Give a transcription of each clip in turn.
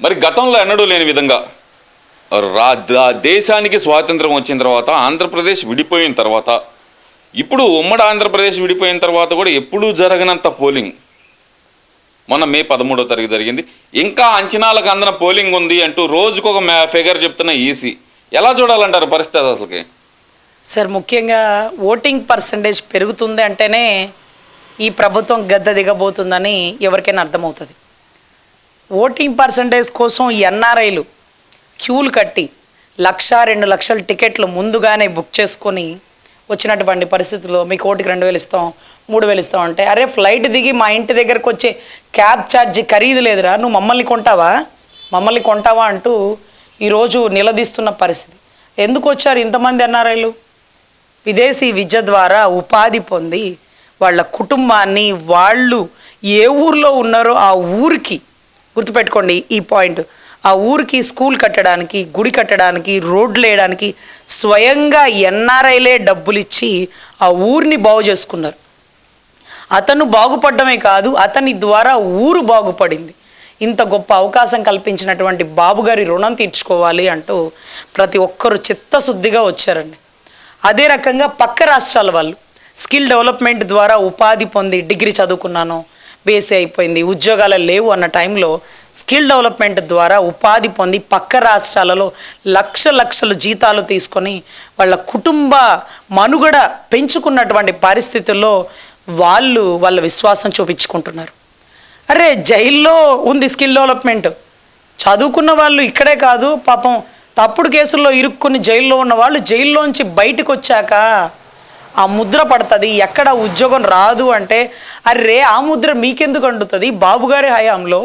మరి గతంలో ఎన్నడూ లేని విధంగా రా దా- దేశానికి స్వాతంత్రం వచ్చిన తర్వాత ఆంధ్రప్రదేశ్ విడిపోయిన తర్వాత ఇప్పుడు ఉమ్మడి ఆంధ్రప్రదేశ్ విడిపోయిన తర్వాత కూడా ఎప్పుడూ జరగనంత పోలింగ్. మొన్న మే పదమూడో తారీఖు జరిగింది. ఇంకా అంచనాలకు అందిన పోలింగ్ ఉంది అంటూ రోజుకొక మ్యా ఫిగర్ చెప్తున్న ఈసీ. ఎలా చూడాలంటారు పరిస్థితి అసలుకి? సార్ ముఖ్యంగా ఓటింగ్ పర్సంటేజ్ పెరుగుతుంది అంటేనే ఈ ప్రభుత్వం గద్ద దిగబోతుందని ఎవరికైనా అర్థమవుతుంది. ఓటింగ్ పర్సంటేజ్ కోసం ఎన్ఆర్ఐలు క్యూలు కట్టి లక్ష రెండు లక్షల టికెట్లు ముందుగానే బుక్ చేసుకొని వచ్చినటువంటి పరిస్థితుల్లో మీకు ఓటికి రెండు వేలు ఇస్తాం మూడు వేలు ఇస్తాం అంటే అరే ఫ్లైట్ దిగి మా ఇంటి దగ్గరకు వచ్చే క్యాబ్ ఛార్జీ ఖరీదు లేదురా నువ్వు మమ్మల్ని కొంటావా? మమ్మల్ని కొంటావా అంటూ ఈరోజు నిలదీస్తున్న పరిస్థితి. ఎందుకు వచ్చారు ఇంతమంది ఎన్ఆర్ఐలు? విదేశీ విద్య ద్వారా ఉపాధి పొంది వాళ్ళ కుటుంబాన్ని వాళ్ళు ఏ ఊర్లో ఉన్నారో ఆ ఊరికి గుర్తుపెట్టుకోండి ఈ పాయింట్. ఆ ఊరికి స్కూల్ కట్టడానికి గుడి కట్టడానికి రోడ్లు వేయడానికి స్వయంగా ఎన్ఆర్ఐలే డబ్బులు ఇచ్చి ఆ ఊరిని బాగు చేసుకున్నారు. అతను బాగుపడమే కాదు అతని ద్వారా ఊరు బాగుపడింది. ఇంత గొప్ప అవకాశం కల్పించినటువంటి బాబుగారి రుణం తీర్చుకోవాలి అంటూ ప్రతి ఒక్కరు చిత్తశుద్ధిగా వచ్చారండి. అదే రకంగా పక్క రాష్ట్రాల వాళ్ళు స్కిల్ డెవలప్మెంట్ ద్వారా ఉపాధి పొంది డిగ్రీ చదువుకున్నాను బీఎస్సీ అయిపోయింది. ఉద్యోగాలు లేవు అన్న టైంలో స్కిల్ డెవలప్మెంట్ ద్వారా ఉపాధి పొంది పక్క రాష్ట్రాలలో లక్ష లక్షలు జీతాలు తీసుకొని వాళ్ళ కుటుంబ మనుగడ పెంచుకున్నటువంటి పరిస్థితుల్లో వాళ్ళు వాళ్ళ విశ్వాసం చూపించుకుంటున్నారు. అరే జైల్లో ఉంది స్కిల్ డెవలప్మెంట్. చదువుకున్న వాళ్ళు ఇక్కడే కాదు పాపం తప్పుడు కేసుల్లో ఇరుక్కుని జైల్లో ఉన్న వాళ్ళు జైల్లోంచి బయటకు వచ్చాక ఆ ముద్ర పడుతుంది ఎక్కడ ఉద్యోగం రాదు అంటే అరే ఆ ముద్ర మీకెందుకు అంటుతుంది బాబుగారి హయాంలో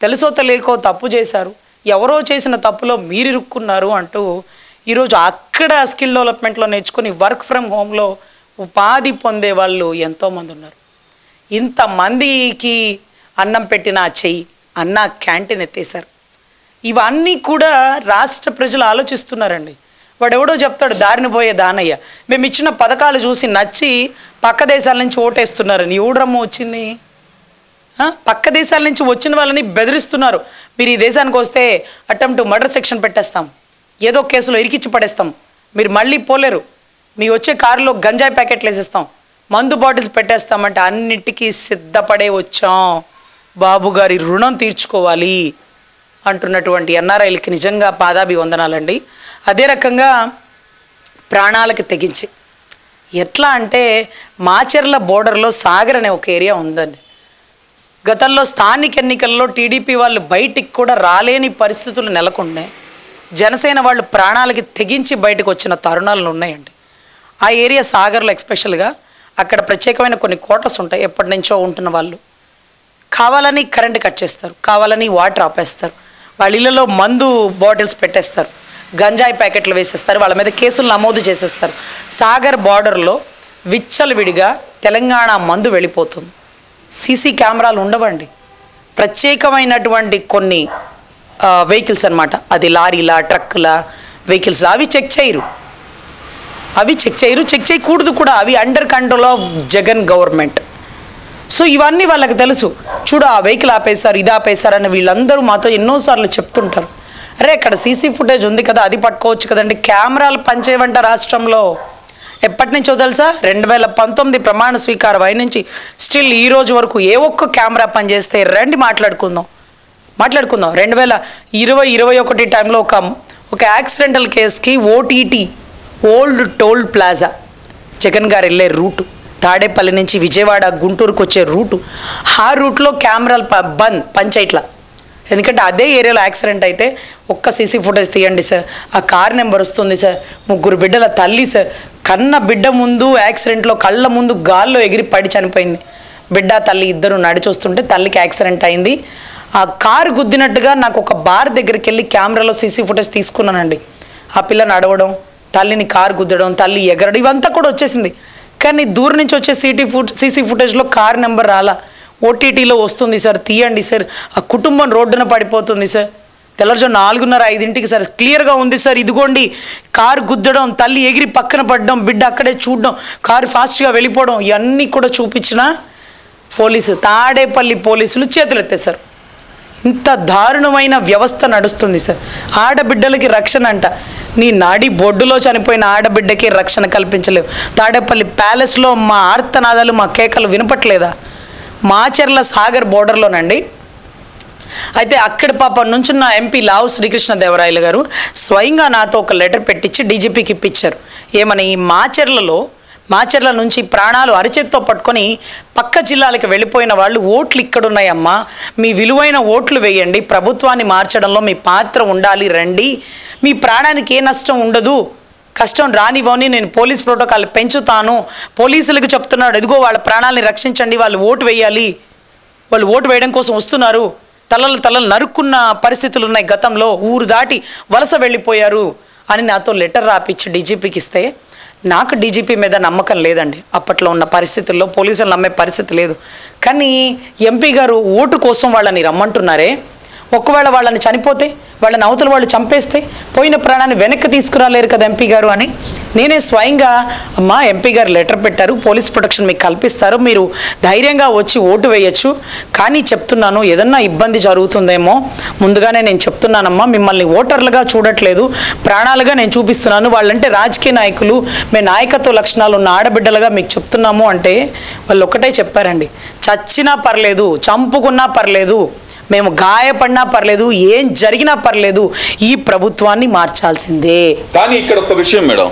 తెలుసో తెలియకో తప్పు చేశారు. ఎవరో చేసిన తప్పులో మీరు ఇరుక్కున్నారు అంటూ ఈరోజు అక్కడ స్కిల్ డెవలప్మెంట్లో నేర్చుకుని వర్క్ ఫ్రమ్ హోమ్లో ఉపాధి పొందే వాళ్ళు ఎంతోమంది ఉన్నారు. ఇంతమందికి అన్నం పెట్టిన చెయ్యి అన్న క్యాంటీన్ ఎత్తేశారు. ఇవన్నీ కూడా రాష్ట్ర ప్రజలు ఆలోచిస్తున్నారండి. వాడెవడో చెప్తాడు దారిని పోయే దానయ్య. మేము ఇచ్చిన పథకాలు చూసి నచ్చి పక్క దేశాల నుంచి ఓటేస్తున్నారని ఎవడరమ్మ వచ్చింది. పక్క దేశాల నుంచి వచ్చిన వాళ్ళని బెదిరిస్తున్నారు. మీరు ఈ దేశానికి వస్తే అటెంప్ట్ మర్డర్ సెక్షన్ పెట్టేస్తాం. ఏదో కేసులో ఇరికిచ్చి పడేస్తాం. మీరు మళ్ళీ పోలేరు. మీ వచ్చే కారులో గంజాయి ప్యాకెట్లు వేసేస్తాం. మందు బాటిల్స్ పెట్టేస్తామంటే అన్నిటికీ సిద్ధపడే వచ్చాం. బాబుగారి రుణం తీర్చుకోవాలి అంటున్నటువంటి ఎన్ఆర్ఐలకి నిజంగా పాదాభి వందనాలండి అదే రకంగా ప్రాణాలకు తెగించి. ఎట్లా అంటే మాచెర్ల బోర్డర్లో సాగర్ అనే ఒక ఏరియా ఉందండి. గతంలో స్థానిక ఎన్నికల్లో టీడీపీ వాళ్ళు బయటికి కూడా రాలేని పరిస్థితులు నెలకొన్నాయి జనసేన వాళ్ళు ప్రాణాలకి తెగించి బయటకు వచ్చిన తరుణాలు ఉన్నాయండి. ఆ ఏరియా సాగర్లో ఎక్స్పెషల్గా అక్కడ ప్రత్యేకమైన కొన్ని కోటర్స్ ఉంటాయి. ఎప్పటి నుంచో ఉంటున్న వాళ్ళు. కావాలని కరెంట్ కట్ చేస్తారు. కావాలని వాటర్ ఆపేస్తారు. వాళ్ళ ఇళ్ళలో మందు బాటిల్స్ పెట్టేస్తారు. గంజాయి ప్యాకెట్లు వేసేస్తారు వాళ్ళ మీద కేసులు నమోదు చేసేస్తారు. సాగర్ బార్డర్లో విచ్చలవిడిగా తెలంగాణ మందు వెళ్ళిపోతుంది. సీసీ కెమెరాలు ఉండవండి. ప్రత్యేకమైనటువంటి కొన్ని వెహికల్స్ అనమాట అది లారీలా ట్రక్కులా వెహికల్స్ అవి చెక్ చేయరు. అవి చెక్ చేయరు చెక్ చేయకూడదు కూడా. అవి under control of Jagan government. So ఇవన్నీ వాళ్ళకి తెలుసు. చూడు ఆ వెహికల్ ఆపేశారు ఇది ఆపేశారు అని వీళ్ళందరూ మాతో ఎన్నోసార్లు చెప్తుంటారు. అరే ఇక్కడ సీసీ ఫుటేజ్ ఉంది కదా అది పట్టుకోవచ్చు కదండి. కెమెరాలు పనిచేయవంట రాష్ట్రంలో. ఎప్పటి నుంచో తెలుసా? రెండు వేల పంతొమ్మిది ప్రమాణ స్వీకారం అయి నుంచి స్టిల్ ఈ రోజు వరకు ఏ ఒక్క కెమెరా పనిచేస్తే రండి మాట్లాడుకుందాం. మాట్లాడుకుందాం. రెండు వేల ఇరవై ఇరవై ఒకటి టైంలో ఒక ఒక యాక్సిడెంటల్ కేసుకి OTT old toll plaza Jagan గారు వెళ్ళే రూటు తాడేపల్లి నుంచి విజయవాడ గుంటూరుకు వచ్చే రూటు ఆ రూట్లో కెమెరాలు ప- బంద్ పంచాయట్లా ఎందుకంటే అదే ఏరియాలో యాక్సిడెంట్ అయితే ఒక్క సీసీ ఫుటేజ్ తీయండి సార్. ఆ కార్ నెంబర్ వస్తుంది సార్. ముగ్గురు బిడ్డల తల్లి సార్. కన్న బిడ్డ ముందు యాక్సిడెంట్లో కళ్ళ ముందు గాల్లో ఎగిరి పడి చనిపోయింది. బిడ్డ తల్లి ఇద్దరు నడిచొస్తుంటే తల్లికి యాక్సిడెంట్ అయింది. ఆ కారు గుద్దినట్టుగా నాకు ఒక బార్ దగ్గరికి వెళ్ళి కెమెరాలో సీసీ ఫుటేజ్ తీసుకున్నానండి. ఆ పిల్ల నడవడం తల్లిని కారు గుద్దడం తల్లి ఎగరడం ఇవంతా కూడా వచ్చేసింది. కానీ దూరం నుంచి వచ్చే సీటీ ఫుట్ సీసీ ఫుటేజ్లో కార్ నెంబర్ రాలా. ఓటీటీలో వస్తుంది సార్. తీయండి సార్. ఆ కుటుంబం రోడ్డున పడిపోతుంది సార్. తెల్లవారుజాము నాలుగున్నర ఐదింటికి సార్. క్లియర్గా ఉంది సార్. ఇదిగోండి. కారు గుద్దడం తల్లి ఎగిరి పక్కన పడడం బిడ్డ అక్కడే చూడడం కారు ఫాస్ట్గా వెళ్ళిపోవడం ఇవన్నీ కూడా చూపించిన పోలీసు తాడేపల్లి పోలీసులు చేతులు ఇంత దారుణమైన వ్యవస్థ నడుస్తుంది సార్. ఆడబిడ్డలకి రక్షణ అంట. నీ నాడి బొడ్డులో చనిపోయిన ఆడబిడ్డకి రక్షణ కల్పించలేవు. తాడేపల్లి ప్యాలెస్లో మా ఆర్తనాదాలు మా కేకలు వినపట్లేదా? మాచర్ల సాగర్ బోర్డర్లోనండి. అయితే అక్కడ పాప నుంచున్న ఎంపీ లావు శ్రీకృష్ణదేవరాయలు గారు స్వయంగా నాతో ఒక లెటర్ పెట్టించి డీజీపీకి ఇప్పించారు ఏమని ఈ మాచర్లలో మాచర్ల నుంచి ప్రాణాలు అరిచేత్తో పట్టుకొని పక్క జిల్లాలకు వెళ్ళిపోయిన వాళ్ళు ఓట్లు ఇక్కడున్నాయమ్మా. మీ విలువైన ఓట్లు వేయండి. ప్రభుత్వాన్ని మార్చడంలో మీ పాత్ర ఉండాలి రండి. మీ ప్రాణానికి ఏ నష్టం ఉండదు. కష్టం రానివ్వని నేను పోలీస్ ప్రోటోకాల్ పెంచుతాను. పోలీసులకు చెప్తున్నాడు ఎదుగో వాళ్ళ ప్రాణాలని రక్షించండి వాళ్ళు ఓటు వేయాలి. వాళ్ళు ఓటు వేయడం కోసం వస్తున్నారు. తలలు తలలు నరుక్కున్న పరిస్థితులు ఉన్నాయి గతంలో. ఊరు దాటి వలస వెళ్ళిపోయారు. అని నాతో లెటర్ రాపిచ్చి డీజీపీకి ఇస్తే నాకు డీజీపీ మీద నమ్మకం లేదండి. అప్పట్లో ఉన్న పరిస్థితుల్లో పోలీసులు నమ్మే పరిస్థితి లేదు. కానీ ఎంపీ గారు ఓటు కోసం వాళ్ళని రమ్మంటున్నారే ఒకవేళ వాళ్ళని చనిపోతే వాళ్ళని అవతల వాళ్ళు చంపేస్తే పోయిన ప్రాణాన్ని వెనక్కి తీసుకురాలేరు కదా ఎంపీ గారు అని. నేనే స్వయంగా అమ్మా ఎంపీ గారు లెటర్ పెట్టారు పోలీస్ ప్రొటెక్షన్ మీకు కల్పిస్తారు మీరు ధైర్యంగా వచ్చి ఓటు వేయచ్చు. కానీ చెప్తున్నాను ఏదన్నా ఇబ్బంది జరుగుతుందేమో ముందుగానే నేను చెప్తున్నానమ్మా మిమ్మల్ని ఓటర్లుగా చూడట్లేదు ప్రాణాలుగా నేను చూపిస్తున్నాను. వాళ్ళంటే రాజకీయ నాయకులు మీ నాయకత్వ లక్షణాలు ఉన్న ఆడబిడ్డలుగా మీకు చెప్తున్నాము అంటే వాళ్ళు ఒకటే చెప్పారండి చచ్చినా పర్లేదు చంపుకున్నా పర్లేదు మేము గాయపడినా పర్లేదు ఏం జరిగినా పర్లేదు ఈ ప్రభుత్వాన్ని మార్చాల్సిందే. కానీ ఇక్కడ ఒక విషయం మేడం.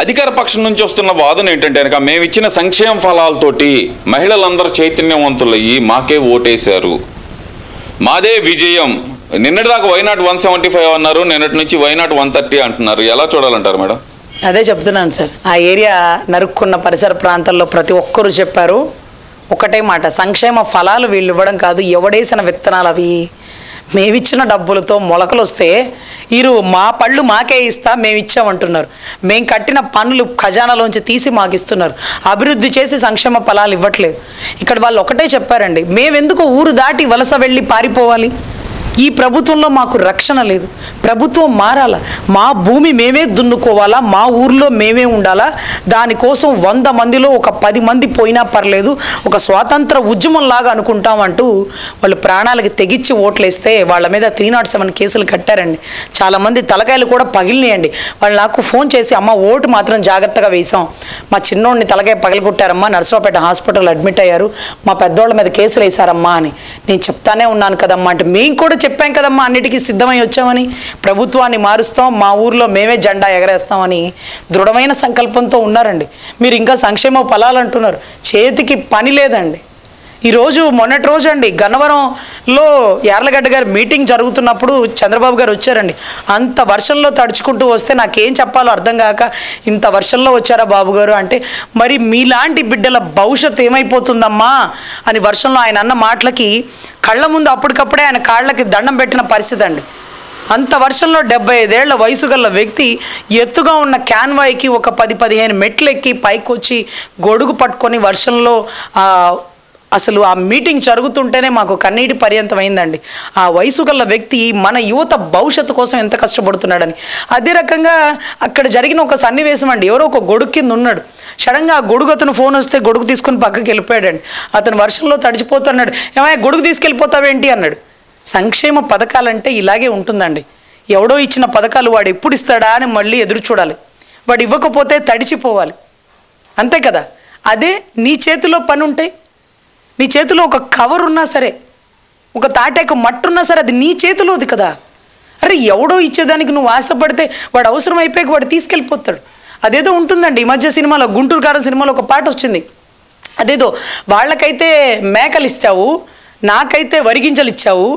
అధికార పక్షం నుంచి వస్తున్న వాదన ఏంటంటే కనుక మేము ఇచ్చిన సంక్షేమ ఫలాలతోటి మహిళలందరూ చైతన్యవంతులయ్యి మాకే ఓటేశారు. మాదే విజయం. నిన్నటిదాకా వైనాట్ వన్ సెవెంటీ ఫైవ్ అన్నారు నిన్నటి నుంచి వైనాట్ వన్ థర్టీ అంటున్నారు. ఎలా చూడాలంటారు మేడం? అదే చెప్తున్నాను సార్. ఆ ఏరియా నరుక్కున్న పరిసర ప్రాంతాల్లో ప్రతి ఒక్కరూ చెప్పారు. ఒకటే మాట సంక్షేమ ఫలాలు వీళ్ళు ఇవ్వడం కాదు ఎవడేసిన విత్తనాలు అవి? మేమిచ్చిన డబ్బులతో మొలకలు వస్తే వీరు మా పళ్ళు మాకే ఇస్తా మేము ఇచ్చామంటున్నారు మేము కట్టిన పన్నులు ఖజానాలోంచి తీసి మాకు ఇస్తున్నారు అభివృద్ధి చేసి సంక్షేమ ఫలాలు ఇవ్వట్లేదు. ఇక్కడ వాళ్ళు ఒకటే చెప్పారండి మేమెందుకు ఊరు దాటి వలస వెళ్ళి పారిపోవాలి? ఈ ప్రభుత్వంలో మాకు రక్షణ లేదు. ప్రభుత్వం మారాల? మా భూమి మేమే దున్నుకోవాలా? మా ఊర్లో మేమే ఉండాలా? దానికోసం వంద మందిలో ఒక పది మంది పోయినా పర్లేదు. ఒక స్వాతంత్ర ఉద్యమం లాగా అనుకుంటామంటూ వాళ్ళు ప్రాణాలకి తెగిచ్చి ఓట్లేస్తే వాళ్ళ మీద త్రీ నాట్ సెవెన్ కేసులు కట్టారండి. చాలామంది తలకాయలు కూడా పగిలినాయండి. వాళ్ళు నాకు ఫోన్ చేసి అమ్మ ఓటు మాత్రం జాగ్రత్తగా వేసాం మా చిన్నోడిని తలకాయ పగలగొట్టారమ్మా నర్సరావుపేట హాస్పిటల్ అడ్మిట్ అయ్యారు. మా పెద్దోళ్ళ మీద కేసులు వేశారమ్మా అని. నేను చెప్తానే ఉన్నాను కదమ్మా అంటే మేము కూడా చెప్పాం కదమ్మా అన్నిటికీ సిద్ధమై వచ్చామని. ప్రభుత్వాన్ని మారుస్తాం మా ఊర్లో మేమే జెండా ఎగరేస్తామని దృఢమైన సంకల్పంతో ఉన్నారండి. మీరు ఇంకా సంక్షేమ ఫలాలు అంటున్నారు. చేతికి పని లేదండి. ఈరోజు మొన్నటి రోజు అండి గన్నవరంలో యార్లగడ్డ గారి మీటింగ్ జరుగుతున్నప్పుడు చంద్రబాబు గారు వచ్చారండి. అంత వర్షంలో తడుచుకుంటూ వస్తే నాకేం చెప్పాలో అర్థం కాక ఇంత వర్షంలో వచ్చారా బాబు గారు అంటే మరి మీలాంటి బిడ్డల భవిష్యత్తు ఏమైపోతుందమ్మా? అని వర్షంలో ఆయన అన్న మాటలకి కళ్ళ ముందు అప్పటికప్పుడే ఆయన కాళ్ళకి దండం పెట్టిన పరిస్థితి అండి అంత వర్షంలో డెబ్బై ఐదేళ్ళ వయసు గల వ్యక్తి ఎత్తుగా ఉన్న క్యాన్వాయ్కి ఒక పది పదిహేను మెట్లు ఎక్కి పైకి వచ్చి గొడుగు పట్టుకొని వర్షంలో అసలు ఆ మీటింగ్ జరుగుతుంటేనే మాకు కన్నీటి పర్యంతం అయిందండి ఆ వయసు గల వ్యక్తి మన యువత భవిష్యత్తు కోసం ఎంత కష్టపడుతున్నాడని. అదే రకంగా అక్కడ జరిగిన ఒక సన్నివేశం అండి. ఎవరో ఒక గొడుగు కింద ఉన్నాడు. సడన్గా ఆ గొడుగు అతను ఫోన్ వస్తే గొడుగు తీసుకుని పక్కకి వెళ్ళిపోయాడండి. అతను వర్షంలో తడిచిపోతున్నాడు. ఏమయ్య గొడుగు తీసుకెళ్ళిపోతావేంటి? అన్నాడు. సంక్షేమ పథకాలంటే ఇలాగే ఉంటుందండి. ఎవడో ఇచ్చిన పథకాలు వాడు ఎప్పుడు ఇస్తాడా అని మళ్ళీ ఎదురు చూడాలి. వాడు ఇవ్వకపోతే తడిచిపోవాలి. అంతే కదా? అదే నీ చేతిలో పని ఉంటాయి నీ చేతిలో ఒక కవర్ ఉన్నా సరే ఒక తాటాకు మట్టు ఉన్నా సరే అది నీ చేతిలోది కదా. అరే ఎవడో ఇచ్చేదానికి నువ్వు ఆశపడితే వాడు అవసరం అయిపోయాక వాడు తీసుకెళ్ళిపోతాడు. అదేదో ఉంటుందండి ఈ మధ్య సినిమాలో గుంటూరు కారం సినిమాలో ఒక పాట వచ్చింది. అదేదో వాళ్ళకైతే మేకలు ఇచ్చావు నాకైతే వరిగింజలు ఇచ్చావు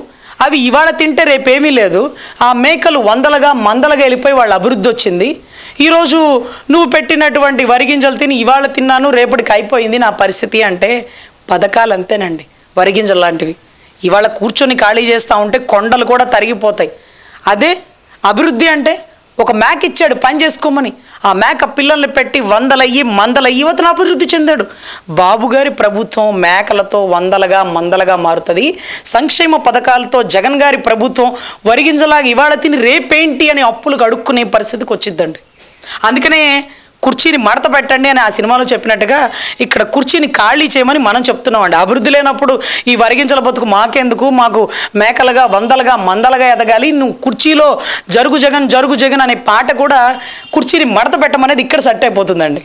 అవి ఇవాళ తింటే రేపేమీ లేదు ఆ మేకలు వందలుగా మందలుగా వెళ్ళిపోయి వాళ్ళ అభివృద్ధి వచ్చింది. ఈరోజు నువ్వు పెట్టినటువంటి వరిగింజలు తిని ఇవాళ తిన్నాను రేపటికి అయిపోయింది నా పరిస్థితి అంటే పథకాలు అంతేనండి వరిగింజలు లాంటివి. ఇవాళ కూర్చొని ఖాళీ చేస్తూ ఉంటే కొండలు కూడా తరిగిపోతాయి. అదే అభివృద్ధి అంటే ఒక మేక ఇచ్చాడు పని చేసుకోమని. ఆ మేక పిల్లల్ని పెట్టి వందలయ్యి మందలయ్యి అతను అభివృద్ధి చెందాడు. బాబుగారి ప్రభుత్వం మేకలతో వందలుగా మందలుగా మారుతుంది. సంక్షేమ పథకాలతో జగన్ గారి ప్రభుత్వం వరిగింజలాగా ఇవాళ తిని రేపేంటి అని అప్పులు అడుక్కునే పరిస్థితికి వచ్చిద్దండి. అందుకనే కుర్చీని మడత పెట్టండి అని ఆ సినిమాలో చెప్పినట్టుగా ఇక్కడ కుర్చీని ఖాళీ చేయమని మనం చెప్తున్నామండి. అభివృద్ధి లేనప్పుడు ఈ వరిగించల బతుకు మాకెందుకు? మాకు మేకలుగా వందలుగా మందలుగా ఎదగాలి. నువ్వు కుర్చీలో జరుగు జగన్ జరుగు జగన్ అనే పాట కూడా కుర్చీని మడత పెట్టమనేది ఇక్కడ సెట్ అయిపోతుందండి.